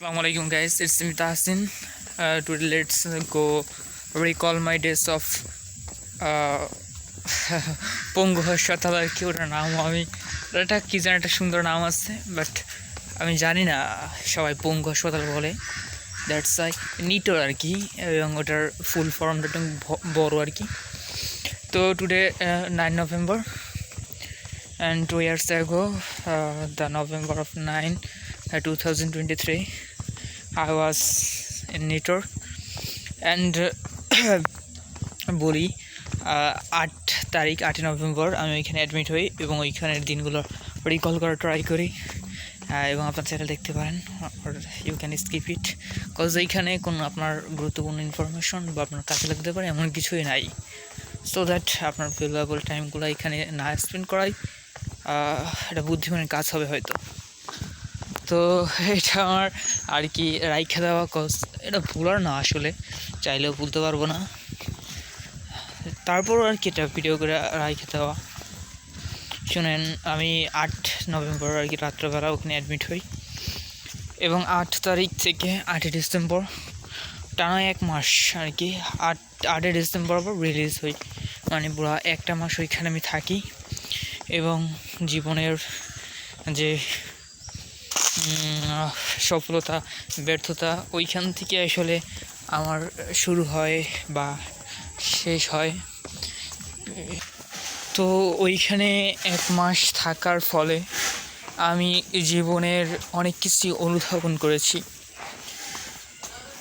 Assalamu alaikum guys, it's me Tahsin. Uh, today go recall my days of uh, পঙ্গু হাসপাতাল আর কি ওটার নাম আমি এটা কি যেন একটা সুন্দর নাম আছে বাট আমি জানি না সবাই পঙ্গু হাসপাতাল বলে। দ্যাটস আই নিটোর আর কি এবং ওটার ফুল ফর্মটা একটু বড় আর কি। তো today nine November two years ago, uh, the November of 9, uh, 2023, I was in Nitor and বলি আট তারিখ আটই নভেম্বর আমি ওইখানে অ্যাডমিট হই এবং ওইখানের দিনগুলো রিকল করার ট্রাই করি। এবং আপনার চ্যানেল দেখতে পারেন you can skip it cause এইখানে কোনো আপনার গুরুত্বপূর্ণ ইনফরমেশন বা আপনার কাছে লাগতে পারে এমন কিছুই নাই। সো দ্যাট আপনার ভ্যালুয়েবল টাইমগুলো এখানে না স্পেন্ড করাই এটা বুদ্ধিমানের কাজ হবে হয়তো। তো এটা আমার আর কি রাইখে দেওয়া কজ এটা ভুলার না আসলে, চাইলেও ভুলতে পারব না। তারপর আর কি এটা ভিডিও করে রাইখে দেওয়া। শুনেন, আমি আট নভেম্বর আর কি রাত্রেবেলা ওখানে অ্যাডমিট হই। এবং আট তারিখ থেকে আটই ডিসেম্বর, টানা এক মাস আর কি আট, আটই ডিসেম্বর আবার রিলিজ হই। মানে পুরো একটা মাস ওইখানে আমি থাকি। এবং জীবনের যে সফলতা, ব্যর্থতা ওইখান থেকে আসলে আমার শুরু হয় বা শেষ হয়। তো ওইখানে এক মাস থাকার ফলে আমি জীবনের অনেক কিছু অনুধাবন করেছি।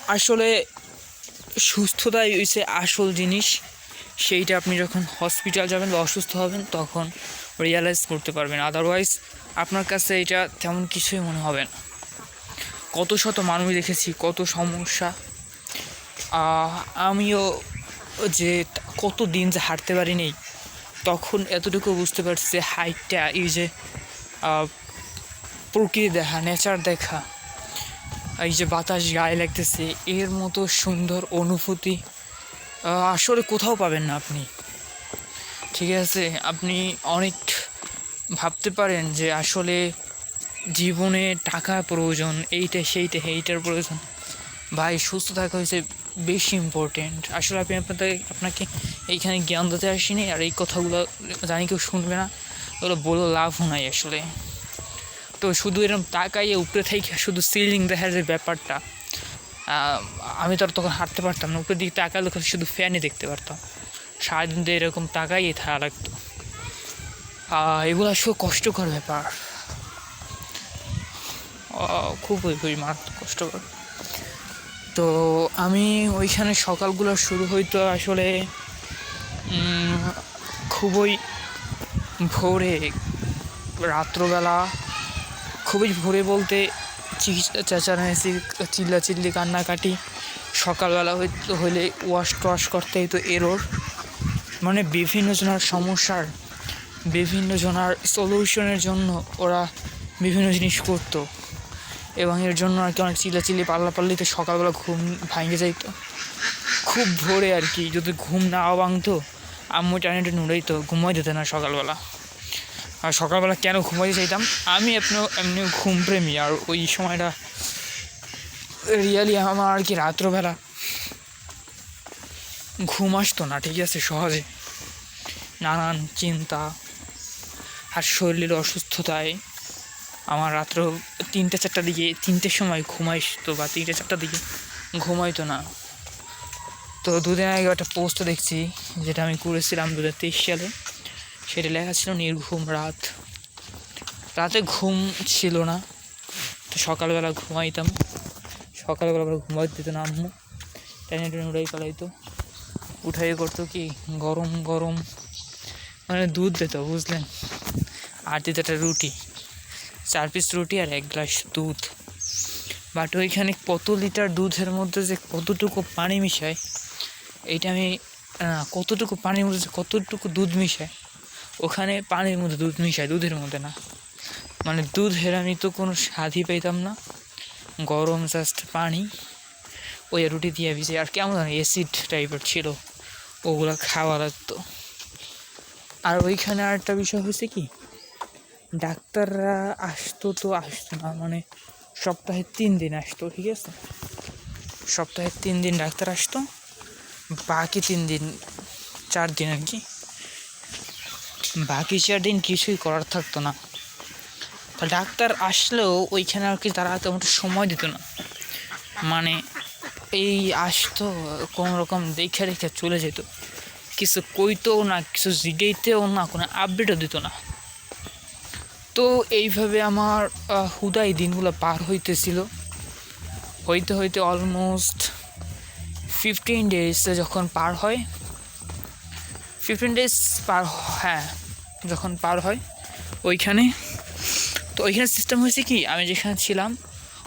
আসলে সুস্থতাই হয়েছে আসল জিনিস। সেইটা আপনি যখন হসপিটাল যাবেন বা অসুস্থ হবেন, তখন রিয়ালাইজ করতে পারবেন। আদারওয়াইজ আপনার কাছে এটা তেমন কিছুই মনে হবে না। কত শত মানুষ দেখেছি, কত সমস্যা। আমিও যে কত দিন যে হাঁটতে পারিনি, তখন এতটুকু বুঝতে পারছি যে হাইটটা এই যে প্রকৃতি দেখা নেচার দেখা, এই যে বাতাস গায়ে লাগতেছে, এর মতো সুন্দর অনুভূতি আসলে কোথাও পাবেন না আপনি। ঠিক আছে, আপনি অনেক ভাবতে পারেন যে আসলে জীবনে টাকা প্রয়োজন, এইটা, সেইটা, এইটার প্রয়োজন। ভাই, সুস্থ থাকা হয়েছে বেশি ইম্পর্টেন্ট আসলে আপনি আপনাদের, আপনাকে এইখানে জ্ঞান দিতে আসিনি, আর এই কথাগুলো জানি কেউ শুনবে না, ওগুলো বলে লাভও নাই আসলে। তো শুধু এরকম তাকাইয়ে উপরে থেকে শুধু সিলিং দেখার যে ব্যাপারটা আমি তো আর তখন হাঁটতে পারতাম না, উপরের দিকে তাকালে শুধু ফ্যানই দেখতে পারতাম। সারাদিন তো এরকম তাকাই থাকা লাগতো। আহ, এগুলো আসলে কষ্টকর ব্যাপার। খুবই খুবই মারাত্মক কষ্টকর। তো আমি ওইখানে সকালগুলো শুরু হইতো আসলে খুবই ভোরে রাত্রবেলা খুবই ভোরে বলতে চেঁচামেচি চিল্লাচিল্লি কান্নাকাটি সকালবেলা হইতো হইলে ওয়াশ টোয়াশ করতে হইতো এরোর। মানে বিভিন্ন জনের সমস্যার, বিভিন্ন জনার সলিউশনের জন্য ওরা বিভিন্ন জিনিস করতো। এবং এর জন্য আর কি অনেক চিল্লাচিল্লি, পাল্লাপাল্লিতে সকালবেলা ঘুম ভাঙে যাইতো। খুব ভোরে আর কি, যদি ঘুম না ভাঙতো, আম্মু টানে নুড়াইতো ঘুমাই দিত না সকালবেলা। আর সকালবেলা কেন ঘুমাইতে চাইতাম? আমি এমনি এমনি ঘুম প্রেমী, আর ওই সময়টা রিয়ালি আমার আর কি রাত্রবেলা ঘুম আসতো না, ঠিক আছে, সহজে। নানান চিন্তা। আর শরীরের অসুস্থতায় আমার রাত্র তিনটে চারটার দিকে তিনটের সময় ঘুমাইতো বা তিনটে, চারটার দিকে ঘুমাইতো না। তো দুদিন আগে একটা পোস্ট দেখছি, যেটা আমি করেছিলাম দু হাজার তেইশ সালে। সেটা লেখা ছিল, নির্ঘুম রাত। রাতে ঘুম ছিল না। তো সকালবেলা ঘুমাইতাম। সকালবেলা আবার ঘুমাইতে দিত না আম্মু। টেনে টেনে উড়াই পালাইতো। উঠাই করতো কি? গরম গরম। মানে দুধ দিত, বুঝলেন? আর দিত একটা রুটি। চার পিস রুটি আর এক গ্লাস দুধ। বাট ওইখানে কত লিটার দুধের মধ্যে যে কতটুকু পানি মিশায়, এইটা আমি কতটুকু পানির মধ্যে কতটুকু দুধ মিশায়, ওখানে পানির মধ্যে দুধ মিশায়, দুধের মধ্যে না। মানে দুধের আমি তো কোনো স্বাদই পেতাম না। গরম জাস্ট পানি। ওই রুটি দিয়ে ভিজে, আর কেমন এসিড টাইপের ছিল। ওগুলো খাওয়া লাগতো। আর ওইখানে আরেকটা বিষয় হয়েছে কি, ডাক্তাররা আসতো তো আসতো না মানে সপ্তাহে তিন দিন আসতো, ঠিক আছে? সপ্তাহে তিন দিন ডাক্তার আসতো, বাকি তিন দিন, চার দিন আর কি। বাকি চার দিন কিছুই করার থাকতো না। ডাক্তার আসলেও ওইখানে আর কি তারা তেমন সময় দিত না। মানে এই আসতো কোনো রকম দেখে রেখে চলে যেত। কিছু কইতেও না, কিছু জিগাইতেও না, কোনো আপডেটও দিত না। তো এইভাবে আমার হুদাই দিনগুলো পার হইতেছিল। হইতে হইতে অলমোস্ট ফিফটিন ডেজ যখন পার হয় ফিফটিন ডেজ পার হ্যাঁ যখন পার হয় ওইখানে। তো ওইখানে সিস্টেম হয়েছে কি, আমি যেখানে ছিলাম,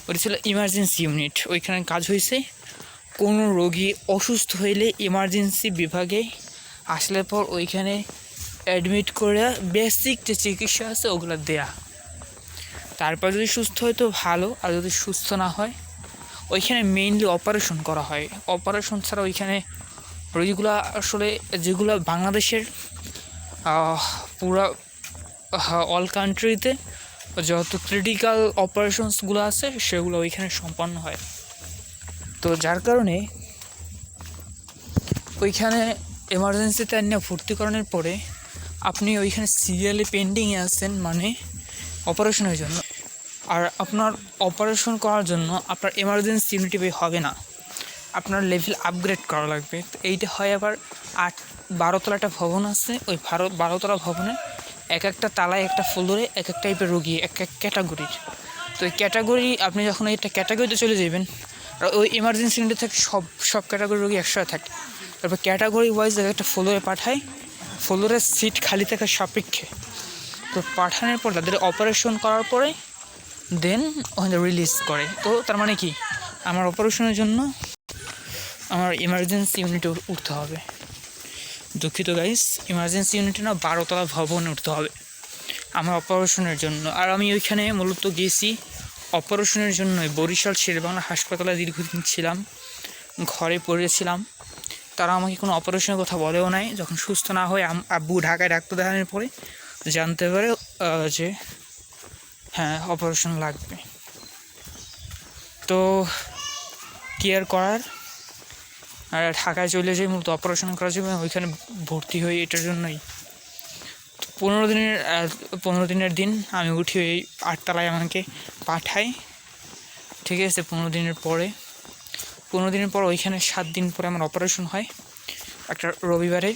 ওটা ছিল ইমার্জেন্সি ইউনিট ওইখানে কাজ হয়েছে কোনো রোগী অসুস্থ হইলে ইমার্জেন্সি বিভাগে আসলে পর ওইখানে অ্যাডমিট করে বেসিক যে চিকিৎসা আছে ওগুলো দেয়া। তারপর যদি সুস্থ হয় তো ভালো, আর যদি সুস্থ না হয়, ওইখানে মেইনলি অপারেশন করা হয়। অপারেশন ছাড়া ওইখানে রোগীগুলো আসলে যেগুলো বাংলাদেশের পুরা অল কান্ট্রিতে যত ক্রিটিক্যাল অপারেশনসগুলো আছে সেগুলো ওইখানে সম্পন্ন হয়। তো যার কারণে ওইখানে এমার্জেন্সিতে নিয়ে ভর্তি করানোর পরে আপনি ওইখানে সিরিয়ালি পেন্ডিংয়ে আছেন মানে অপারেশনের জন্য। আর আপনার অপারেশন করার জন্য আপনার এমার্জেন্সি ইউনিটি হবে না। আপনার লেভেল আপগ্রেড করা লাগবে। তো এইটা হয় আবার আট বারোতলা একটা ভবন আছে। ওই বারো বারোতলা ভবনে এক একটা তালায় একটা ফ্লোরে এক এক টাইপের রোগী, এক এক ক্যাটাগরির তো এই ক্যাটাগরি আপনি যখন একটা ক্যাটাগরিতে চলে যাবেন আর ওই এমার্জেন্সি ইউনিটে থাকে সব সব ক্যাটাগরি রোগী একসাথে থাকে। তারপর ক্যাটাগরি ওয়াইজ একটা ফ্লোরে পাঠায়, ফ্লোরের সিট খালি থাকার সাপেক্ষে। তো পাঠানোর পর তাদের অপারেশন করার পরে দেন ওখানে রিলিজ করে। তো তার মানে কি? আমার অপারেশনের জন্য আমার ইমার্জেন্সি ইউনিটে উঠতে হবে। দুঃখিত গাইস ইমার্জেন্সি ইউনিটে না বারোতলা ভবনে উঠতে হবে। আমার অপারেশনের জন্য। আর আমি ওইখানে মূলত গেছি অপারেশনের জন্যই বরিশাল শেরবাংলা হাসপাতালে দীর্ঘদিন ছিলাম, ঘরে পড়েছিলাম। তারা আমাকে কোনো অপারেশনের কথা বলেও নাই। যখন সুস্থ না হয়ে আব্বু ঢাকায় ডাক্তার দেখানোর পরে জানতে পারে যে হ্যাঁ অপারেশন লাগবে। তো কি আর করার? আর ঢাকায় চলে যাই, মূলত অপারেশন করার জন্য, ওইখানে ভর্তি হই এটার জন্যই। পনেরো দিনের পনেরো দিনের দিন আমি উঠি ওই আটতলায় আমাকে পাঠাই ঠিক আছে, পনেরো দিনের পরে। পনেরো দিনের পর ওইখানে সাত দিন পরে আমার অপারেশন হয়, একটা রবিবারে।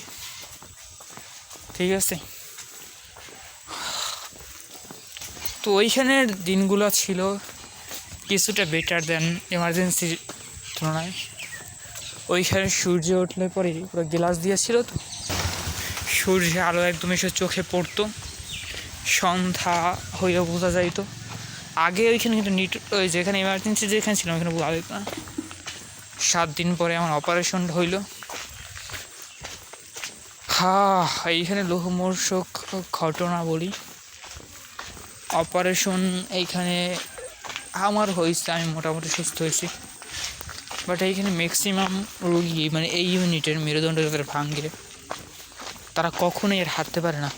ঠিক আছে। তো ওইখানের দিনগুলো ছিল কিছুটা বেটার দেন এমার্জেন্সির তুলনায়। ওইখানে সূর্য উঠলে পরে পুরো গ্লাস দিয়েছিল তো। সূর্যের আলো একদম এসে চোখে পড়তো। সন্ধ্যা হইয়া বোঝা যাইতো। আগে ওইখানে কিন্তু নিট ওই যেখানে এমার্জেন্সি যেখানে ছিলাম ওইখানে বোঝা যেত না। সাত দিন পরে আমার অপারেশন হইল। হা, এইখানে লোহমর্ষক ঘটনা বলি। অপারেশন এইখানে আমার হয়েছে, আমি মোটামুটি সুস্থ হয়েছি। বাট এইখানে ম্যাক্সিমাম রুগী মানে এই ইউনিটের মেরুদণ্ড যাদের ভাঙ্গে তারা কখনোই এর হাঁটতে পারে না।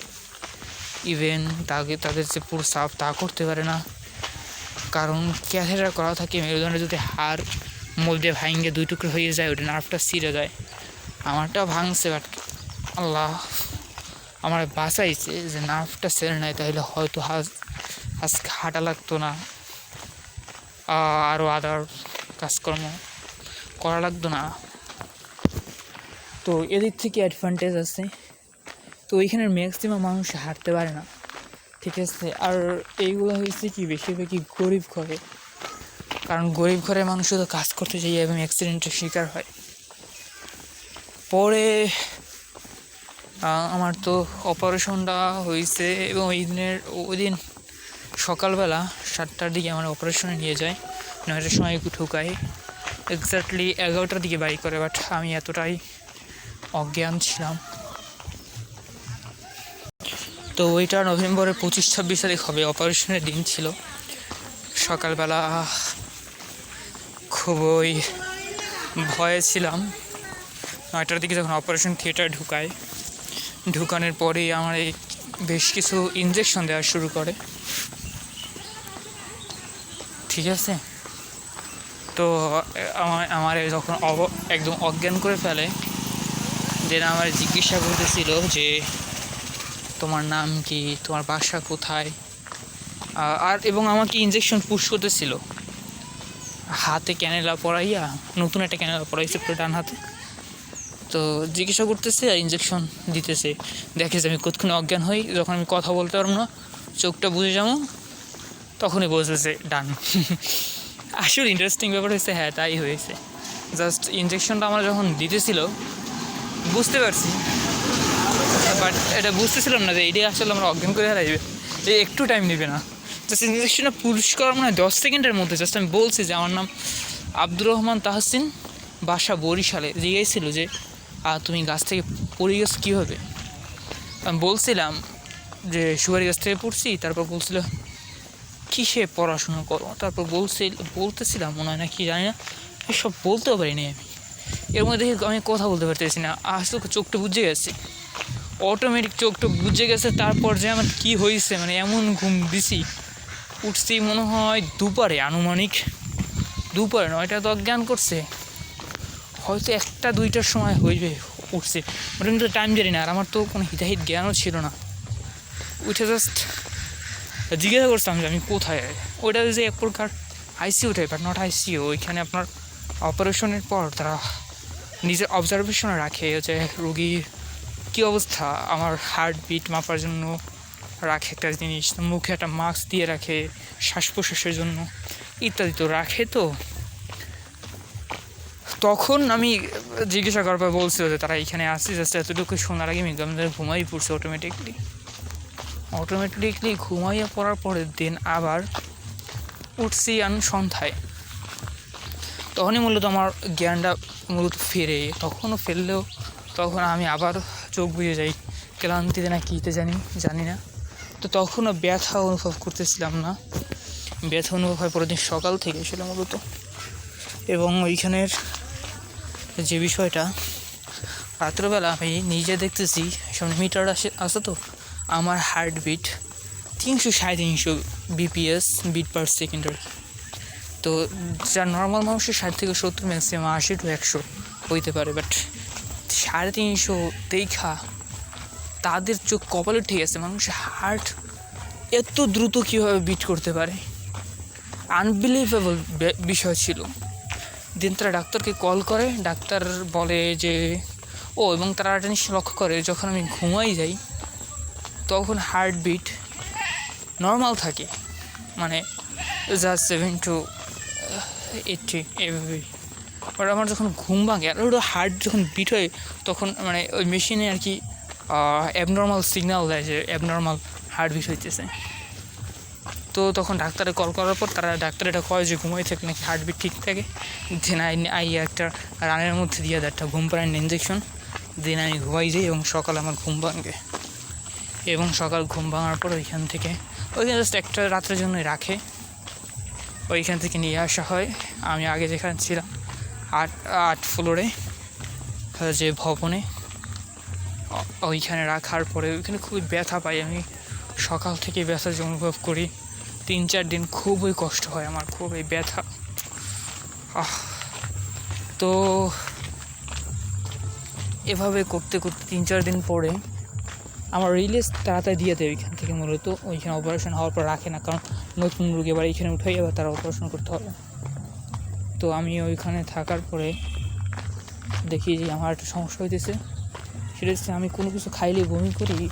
ইভেন তাকে তাদের যে পুরো সাফ তা করতে পারে না। কারণ ক্যাথেটার করা থাকে মেরুদণ্ডে যদি হাড় মধ্যে ভাঙ্গে দুই টুকরো হয়ে যায়, ওটা নার্ভটা ছিঁড়ে যায়। আমারটা ভাঙছে বাট আল্লাহ আমার বাঁচাইছে যে নার্ভটা ছেড়ে নেয় তাহলে হয়তো হাজ আজকে হাঁটা লাগতো না। আরও আদার কাজকর্ম করা লাগতো না। তো এদিক থেকে অ্যাডভান্টেজ আছে। তো ওইখানের ম্যাক্সিমাম মানুষ হাঁটতে পারে না। ঠিক আছে? আর এইগুলো হয়েছে কি, বেশিরভাগই গরিব ঘরে। কারণ গরিব ঘরের মানুষ তো কাজ করতে যাই এবং অ্যাক্সিডেন্টের শিকার হয়। পরে আমার তো অপারেশনটা হয়েছে এবং ওই দিনের, ওই দিন সকালবেলা সাতটার দিকে আমার অপারেশনে নিয়ে যায়। নয়টার সময় ঢুকায় এক্স্যাক্টলি এগারোটার দিকে বাই করে বাট আমি এতটাই অজ্ঞান ছিলাম। তো ওইটা নভেম্বরের পঁচিশ, ছাব্বিশ তারিখ হবে। অপারেশনের দিন ছিল। সকালবেলা খুবই ভয়ে ছিলাম। নয়টার দিকে যখন অপারেশন থিয়েটার ঢুকায়, ঢুকানোর পরেই আমার এই বেশ কিছু ইঞ্জেকশন দেওয়া শুরু করে। ঠিক আছে? তো আমার আমার যখন অব- একদম অজ্ঞান করে ফেলে, দেন আমার জিজ্ঞাসা করতেছিল যে তোমার নাম কি? তোমার বাসা কোথায়? আর এবং আমাকে ইঞ্জেকশন পুশ করতেছিল হাতে ক্যানেলা পরাইয়া, নতুন একটা ক্যানেলা পরাইছে পুরো ডান হাতে। তো জিজ্ঞাসা করতেছে আর ইঞ্জেকশন দিতেছে। দেখে যে আমি কতক্ষণে অজ্ঞান হই, যখন আমি কথা বলতে পারব না, চোখটা বুঝে যাব, তখনই বলতেছে ডান। আসলে ইন্টারেস্টিং ব্যাপার হয়েছে হ্যাঁ তাই হয়েছে। জাস্ট ইঞ্জেকশনটা আমার যখন দিতেছিল, বুঝতে পারছি। বাট এটা বুঝতেছিলাম না যে এইটাই আসলে আমরা অজ্ঞান করে হারাইবে যে একটু টাইম নেবে না। জাস্ট ইঞ্জেকশনটা পুরুষ করার মানে দশ সেকেন্ডের মধ্যে জাস্ট আমি বলছি যে আমার নাম আব্দুর রহমান তাহসিন বাসা বরিশালে। জিজ্ঞেসছিল যে আহ, তুমি গাছ থেকে পড়ে গেছো কীভাবে? আমি বলছিলাম যে সুপারি গাছ থেকে পড়ছি। তারপর বলছিল কিসে পড়াশুনো করো? তারপর বলছিল বলতেছিলাম মনে হয় না কি জানি না। এসব বলতেও পারিনি আমি। এর মধ্যে দেখি আমি কথা বলতে পারতেছি না। তো চোখটা বুঝে গেছে। অটোমেটিক চোখটা বুঝে গেছে, তারপর যে আমার কি হয়েছে মানে এমন ঘুম দিছি। উঠছি মনে হয় দুপারে, আনুমানিক। দুপারে নয়টা তো অজ্ঞান করছে। হয়তো একটা, দুইটার সময় হইবে উঠছে। ওটা কিন্তু টাইম জানি না, আর আমার তো কোনো হিতাহিত জ্ঞানও ছিল না। উঠে জাস্ট জিজ্ঞাসা করতাম যে আমি কোথায়? ওইটা যে এক প্রকার আইসিউ টাইপ নট আইসিউ ওইখানে আপনার অপারেশনের পর তারা নিজের অবজারভেশনে রাখে, যে রুগীর কী অবস্থা? আমার হার্ট বিট মাপার জন্য রাখে একটা জিনিস মুখে একটা মাস্ক দিয়ে রাখে শ্বাস প্রশ্বাসের জন্য। ইত্যাদি তো রাখে তো। তখন আমি জিজ্ঞাসা করার পর বলছিল যে, তারা এখানে আসছে জাস্ট এতটুকু শোনার আগে আমি আমাদের ঘুমাই পড়ছে অটোমেটিকলি অটোমেটিকলি ঘুমাইয়া পড়ার পরের দিন আবার উঠছি আন সন্ধ্যায়। তখনই মূলত আমার জ্ঞানটা মূলত ফেরে। তখনও ফেললেও তখন আমি আবার চোখ বুঝে যাই। ক্লান্তিতে না কীতে জানি জানি না। তো তখনও ব্যথা অনুভব করতেছিলাম না। ব্যথা অনুভব হয় পরের দিন সকাল থেকে ছিল মূলত। এবং ওইখানের যে বিষয়টা, রাত্রবেলা আমি নিজে দেখতেছি, সামনে মিটার আসে, আছে তো? আমার হার্টবিট তিনশো সাড়ে তিনশো বিপিএস বিট পার সেকেন্ড। তো যা নর্মাল মানুষের ষাট থেকে সত্তর ম্যাক্সিমাম আশি টু একশো হইতে পারে বাট সাড়ে তিনশো দেখা। তাদের চোখ কপালে ঠিক আছে মানুষের হার্ট এত দ্রুত কীভাবে বিট করতে পারে? আনবিলিভেবল বিষয় ছিল। দিন তারা ডাক্তারকে কল করে, ডাক্তার বলে যে, ও, এবং তারা একটা জিনিস লক্ষ্য করে, যখন আমি ঘুমাই যাই, তখন হার্টবিট নর্মাল থাকে। মানে জাস্ট সেভেন টু এইটটি এভাবে বাট আমার যখন ঘুম ভাঙে আর ওটা হার্ট যখন বিট হয়, তখন মানে ওই মেশিনে আর কি অ্যাবনর্মাল সিগন্যাল দেয় যে অ্যাবনর্মাল হার্ট বিট হইতেছে। তো তখন ডাক্তারে কল করার পর তারা ডাক্তার এটা কয় যে ঘুমাই থাকে নাকি হার্টবিট ঠিক থাকে। দেন আই আই একটা রানের মধ্যে দিয়ে দেয় একটা ঘুম পাড়ানোর ইঞ্জেকশন দেন আমি ঘুমাই যাই এবং সকালে আমার ঘুম ভাঙে। এবং সকাল ঘুম ভাঙার পর ওইখান থেকে, ওইখানে জাস্ট একটা রাতের জন্য রাখে। ওইখান থেকে নিয়ে আসা হয়। আমি আগে যেখানে ছিলাম আট আট ফ্লোরে যে ভবনে। ওইখানে রাখার পরে ওইখানে খুবই ব্যথা পাই। আমি সকাল থেকে ব্যথা যে অনুভব করি। তিন, চার দিন খুবই কষ্ট হয় আমার, খুবই ব্যথা। আহ, তো এভাবে করতে করতে তিন, চার দিন পরে আমার রিলিজ তাড়াতাড়ি দিয়ে দেয় ওইখান থেকে মূলত। ওইখানে অপারেশন হওয়ার পর রাখে না, কারণ নতুন রুগী এবার এইখানে উঠাই আবার তারা অপারেশন করতে হবে। তো আমি ওইখানে থাকার পরে দেখি যে আমার একটা সমস্যা হইতেছে। সেটা হচ্ছে আমি কোনো কিছু খাইলে বমি করি,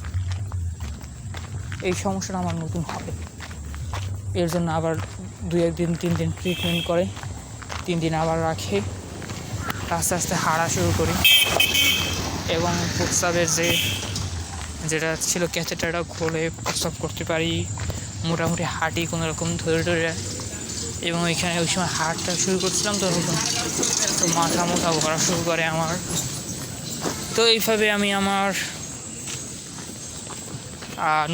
এই সমস্যাটা আমার নতুন হবে। এর জন্য আবার দুই একদিন, তিন দিন ট্রিটমেন্ট করে, তিন দিন আবার রাখে, আস্তে আস্তে হারা শুরু করি। এবং প্রস্রাবের যে, যেটা ছিল ক্যাথেটারটা খুলে প্রস্রাব করতে পারি, মোটামুটি হাঁটি কোনো রকম ধরে ধরে এবং এখানে ওই সময় হাঁটটা শুরু করছিলাম, তো তো মাথা মোথা ভরা শুরু করে আমার। তো এইভাবে আমি আমার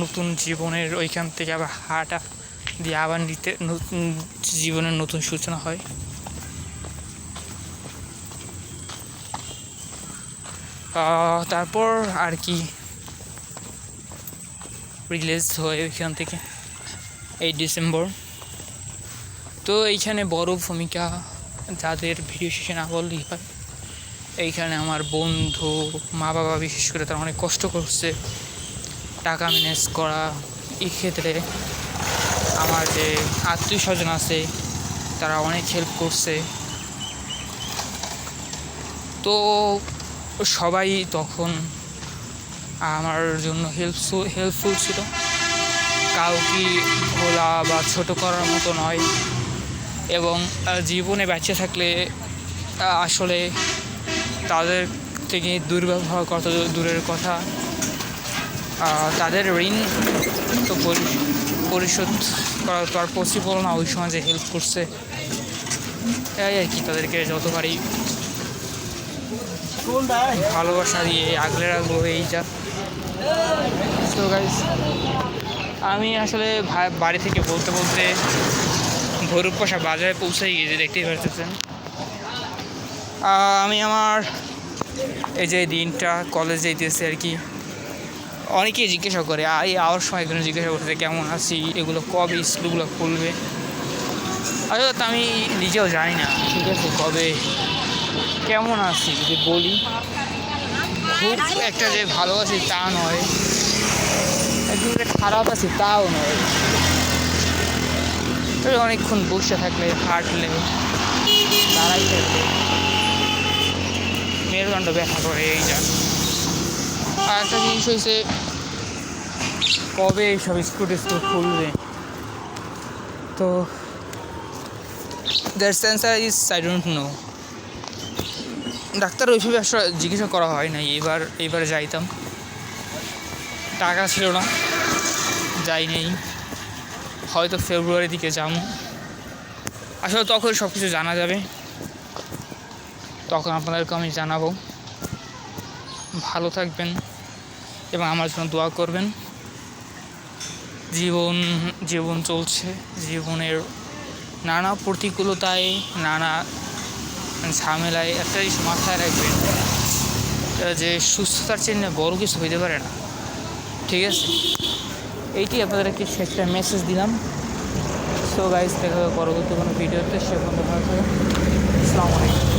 নতুন জীবনের ওইখান থেকে আবার হাঁটা দিয়ে আবার নিতে, নতুন জীবনের নতুন সূচনা হয়। তারপর আর কি রিলিজ হয় ওইখান থেকে, এই ডিসেম্বর তো এইখানে বড় ভূমিকা যাদের ভিডিও শেষে না বললেই হয়। এইখানে আমার বন্ধু মা বাবা বিশেষ করে তারা অনেক কষ্ট করছে। টাকা ম্যানেজ করা, এই ক্ষেত্রে আমার যে আত্মীয় স্বজন আছে, তারা অনেক হেল্প করছে। তো সবাই তখন আমার জন্য হেল্পফুল হেল্পফুল ছিল। কাউকে ভোলা বা ছোট করার মতো নয়। এবং জীবনে বেঁচে থাকলে আসলে তাদের থেকে দুর্ব্যবহার কত দূরের কথা। তাদের ঋণ তো পরি- পরিশোধ করা তো আর পসিবল না, ওই সময় যে হেল্প করছে। তাই আর কি, তাদেরকে যত পারি ভালোবাসা দিয়ে আগলে রাখব, এই যা। আমি আসলে বাড়ি থেকে বলতে বলতে ভৈরবপাশা বাজারে পৌঁছে গিয়েছি দেখতেই পারতেছেন। আমি আমার এই যে দিনটা কলেজ যেতেছি আর কি, অনেকেই জিজ্ঞাসা করে এই আওয়ার সময় এগুলো জিজ্ঞাসা করতে কেমন আছি? এগুলো কবে স্কুলগুলো খুলবে? আসলে তো আমি নিজেও জানি না, ঠিক আছে, কবে, কেমন আছি যদি বলি। খুব একটা যে ভালো আছি তা নয়, একদম খারাপ আছি তাও নয়। অনেকক্ষণ বসে থাকলে, হাঁটলে, দাঁড়াই থাকলে, মেরুদণ্ড ব্যথা করে, এই যা। আর একটা জিনিস হয়েছে, কবে এইসব স্কুল টিস্কুল খুলবে? তো that's answer is I don't know doctor ওইভাবে আসলে জিজ্ঞাসা করা হয় না এবার এবার যাইতাম। টাকা ছিল না, যাই নেই। হয়তো ফেব্রুয়ারি দিকে যাম। আসলে তখন সব কিছু জানা যাবে। তখন আপনাদেরকে আমি জানাব। ভালো থাকবেন এবং আমার জন্য দোয়া করবেন। জীবন জীবন চলছে, জীবনের নানা প্রতিকূলতায়, নানা ঝামেলায় একটা জিনিস মাথায় রাখবেন যে সুস্থতার চিহ্নে বড় কিছু হইতে পারে না। ঠিক আছে? এইটি আপনাদের আপনাদেরকে একটা মেসেজ দিলাম। সো গাইজ দেখা পরবর্তী কোনো ভিডিওতে সে পর্যন্ত ভালো থাকবেন। আসসালামু আলাইকুম।